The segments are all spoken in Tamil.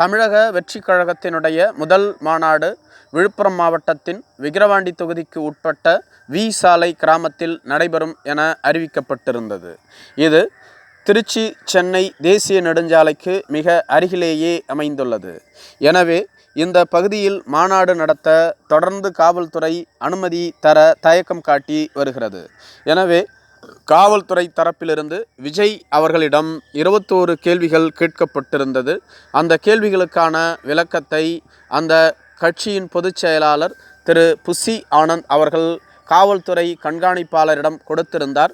தமிழக வெற்றிக் கழகத்தினுடைய முதல் மாநாடு விழுப்புரம் மாவட்டத்தின் விக்கிரவாண்டி தொகுதிக்கு உட்பட்ட வி சாலை கிராமத்தில் நடைபெறும் என அறிவிக்கப்பட்டிருந்தது. இது திருச்சி சென்னை தேசிய நெடுஞ்சாலைக்கு மிக அருகிலேயே அமைந்துள்ளது. எனவே இந்த பகுதியில் மாநாடு நடத்த தொடர்ந்து காவல்துறை அனுமதி தர தயக்கம் காட்டி வருகிறது. எனவே காவல்துறை தரப்பிலிருந்து விஜய் அவர்களிடம் இருபத்தோரு கேள்விகள் கேட்கப்பட்டிருந்தது. அந்த கேள்விகளுக்கான விளக்கத்தை அந்த கட்சியின் பொதுச் செயலாளர் திரு. புசி ஆனந்த் அவர்கள் காவல்துறை கண்காணிப்பாளரிடம் கொடுத்திருந்தார்.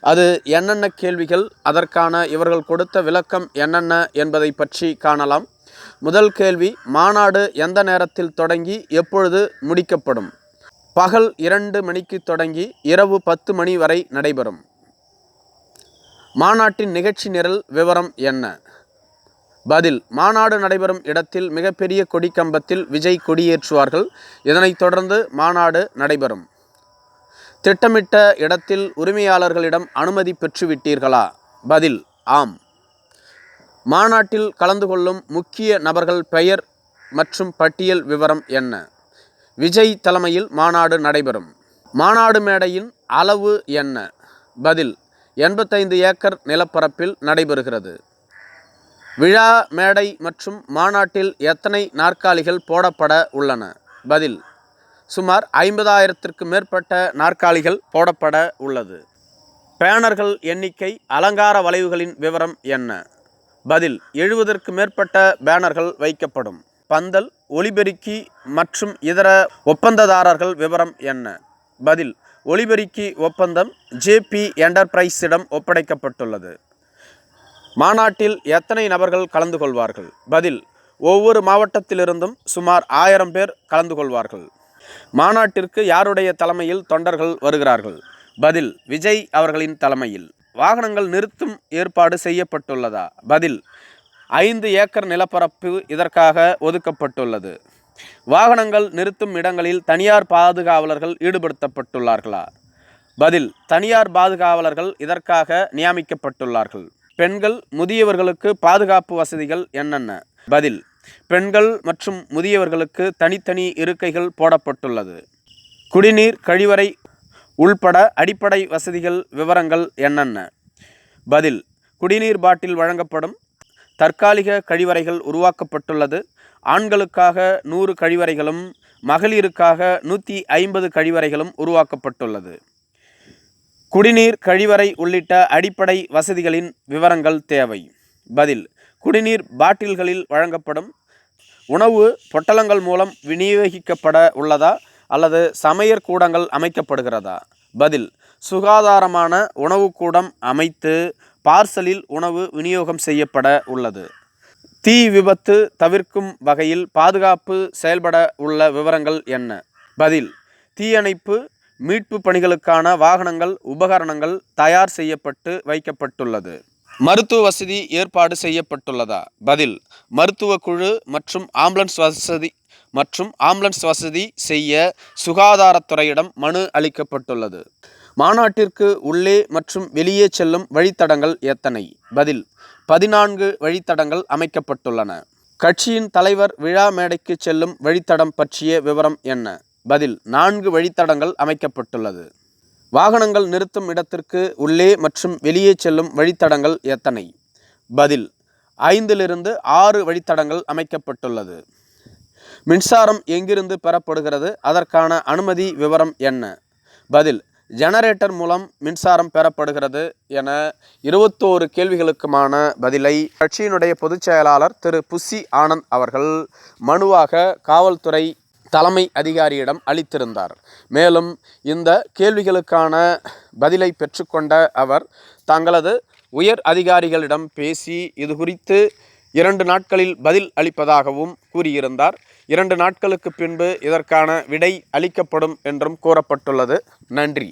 அது என்னென்ன கேள்விகள் அதற்கான இவர்கள் கொடுத்த விளக்கம் என்னென்ன என்பதை பற்றி காணலாம். முதல் கேள்வி மாநாடு எந்த நேரத்தில் தொடங்கி எப்பொழுது முடிக்கப்படும்? பகல் இரண்டு மணிக்கு தொடங்கி இரவு பத்து மணி வரை நடைபெறும். மாநாட்டின் நிகழ்ச்சி நிரல் விவரம் என்ன? பதில் மாநாடு நடைபெறும் இடத்தில் மிகப்பெரிய கொடிக்கம்பத்தில் விஜய் கொடியேற்றுவார்கள். இதனைத் தொடர்ந்து மாநாடு நடைபெறும். திட்டமிட்ட இடத்தில் உரிமையாளர்களிடம் அனுமதி பெற்றுவிட்டீர்களா? பதில் ஆம். மாநாட்டில் கலந்து கொள்ளும் முக்கிய நபர்கள் பெயர் மற்றும் பட்டியல் விவரம் என்ன? விஜய் தலைமையில் மாநாடு நடைபெறும். மாநாடு மேடையின் அளவு என்ன? பதில் எண்பத்தைந்து ஏக்கர் நிலப்பரப்பில் நடைபெறுகிறது. விழா மேடை மற்றும் மாநாட்டில் எத்தனை நாற்காலிகள் போடப்பட உள்ளன? பதில் சுமார் ஐம்பதாயிரத்திற்கு மேற்பட்ட நாற்காலிகள் போடப்பட உள்ளது. பேனர்கள் எண்ணிக்கை அலங்கார வளைவுகளின் விவரம் என்ன? பதில் எழுபதற்கு மேற்பட்ட பேனர்கள் வைக்கப்படும். பந்தல் ஒலிபெருக்கி மற்றும் இதர ஒப்பந்ததாரர்கள் விவரம் என்ன? பதில் ஒலிபெருக்கி ஒப்பந்தம் ஜேபி என்டர்பிரைஸிடம் ஒப்படைக்கப்பட்டுள்ளது. மாநாட்டில் எத்தனை நபர்கள் கலந்து கொள்வார்கள்? பதில் ஒவ்வொரு மாவட்டத்திலிருந்தும் சுமார் ஆயிரம் பேர் கலந்து கொள்வார்கள். மாநாட்டிற்கு யாருடைய தலைமையில் தொண்டர்கள் வருகிறார்கள்? பதில் விஜய் அவர்களின் தலைமையில். வாகனங்கள் நிறுத்தும் ஏற்பாடு செய்யப்பட்டுள்ளதா? பதில் ஐந்து ஏக்கர் நிலப்பரப்பு இதற்காக ஒதுக்கப்பட்டுள்ளது. வாகனங்கள் நிறுத்தும் இடங்களில் தனியார் பாதுகாவலர்கள் ஈடுபடுத்தப்பட்டுள்ளார்களா? பதில் தனியார் பாதுகாவலர்கள் இதற்காக நியமிக்கப்பட்டுள்ளார்கள். பெண்கள் முதியவர்களுக்கு பாதுகாப்பு வசதிகள் என்னென்ன? பதில் பெண்கள் மற்றும் முதியவர்களுக்கு தனித்தனி இருக்கைகள் போடப்பட்டுள்ளது. குடிநீர் கழிவறை உள்பட அடிப்படை வசதிகள் விவரங்கள் என்னென்ன? பதில் குடிநீர் பாட்டில் வழங்கப்படும் தற்காலிக கழிவறைகள் உருவாக்கப்பட்டுள்ளது. ஆண்களுக்காக நூறு கழிவறைகளும் மகளிருக்காக நூற்றி ஐம்பது கழிவறைகளும் உருவாக்கப்பட்டுள்ளது. குடிநீர் கழிவறை உள்ளிட்ட அடிப்படை வசதிகளின் விவரங்கள் தேவை. பதில் குடிநீர் பாட்டில்களில் வழங்கப்படும். உணவு பொட்டலங்கள் மூலம் விநியோகிக்கப்பட உள்ளதா அல்லது சமையற் கூடங்கள் அமைக்கப்படுகிறதா? பதில் சுகாதாரமான உணவு கூடம் அமைத்து பார்சலில் உணவு விநியோகம் செய்யப்பட உள்ளது. தீ விபத்து தவிர்க்கும் வகையில் பாதுகாப்பு செயல்பட உள்ள விவரங்கள் என்ன? பதில் தீயணைப்பு மீட்பு பணிகளுக்கான வாகனங்கள் உபகரணங்கள் தயார் செய்யப்பட்டு வைக்கப்பட்டுள்ளது. மருத்துவ வசதி ஏற்பாடு செய்யப்பட்டுள்ளதா? பதில் மருத்துவ குழு மற்றும் ஆம்புலன்ஸ் வசதி மற்றும் ஆம்புலன்ஸ் வசதி செய்ய சுகாதாரத்துறையிடம் மனு அளிக்கப்பட்டுள்ளது. மாநாட்டிற்கு உள்ளே மற்றும் வெளியே செல்லும் வழித்தடங்கள் எத்தனை? பதில் பதினான்கு வழித்தடங்கள் அமைக்கப்பட்டுள்ளன. கட்சியின் தலைவர் விழா மேடைக்கு செல்லும் வழித்தடம் பற்றிய விவரம் என்ன? பதில் நான்கு வழித்தடங்கள் அமைக்கப்பட்டுள்ளது. வாகனங்கள் நிறுத்தும் இடத்திற்கு உள்ளே மற்றும் வெளியே செல்லும் வழித்தடங்கள் எத்தனை? பதில் ஐந்திலிருந்து ஆறு வழித்தடங்கள் அமைக்கப்பட்டுள்ளது. மின்சாரம் எங்கிருந்து பெறப்படுகிறது? அதற்கான அனுமதி விவரம் என்ன? பதில் ஜெனரேட்டர் மூலம் மின்சாரம் பெறப்படுகிறது என இருபத்தோரு கேள்விகளுக்குமான பதிலை கட்சியினுடைய பொதுச் செயலாளர் திரு. புசி ஆனந்த் அவர்கள் மனுவாக காவல்துறை தலைமை அதிகாரியிடம் அளித்திருந்தார். மேலும் இந்த கேள்விகளுக்கான பதிலை பெற்றுக்கொண்ட அவர் தங்களது உயர் அதிகாரிகளிடம் பேசி இது குறித்து இரண்டு நாட்களில் பதில் அளிப்பதாகவும் கூறியிருந்தார். இரண்டு நாட்களுக்கு பின்பு இதற்கான விடை அளிக்கப்படும் என்றும் கூறப்பட்டுள்ளது. நன்றி.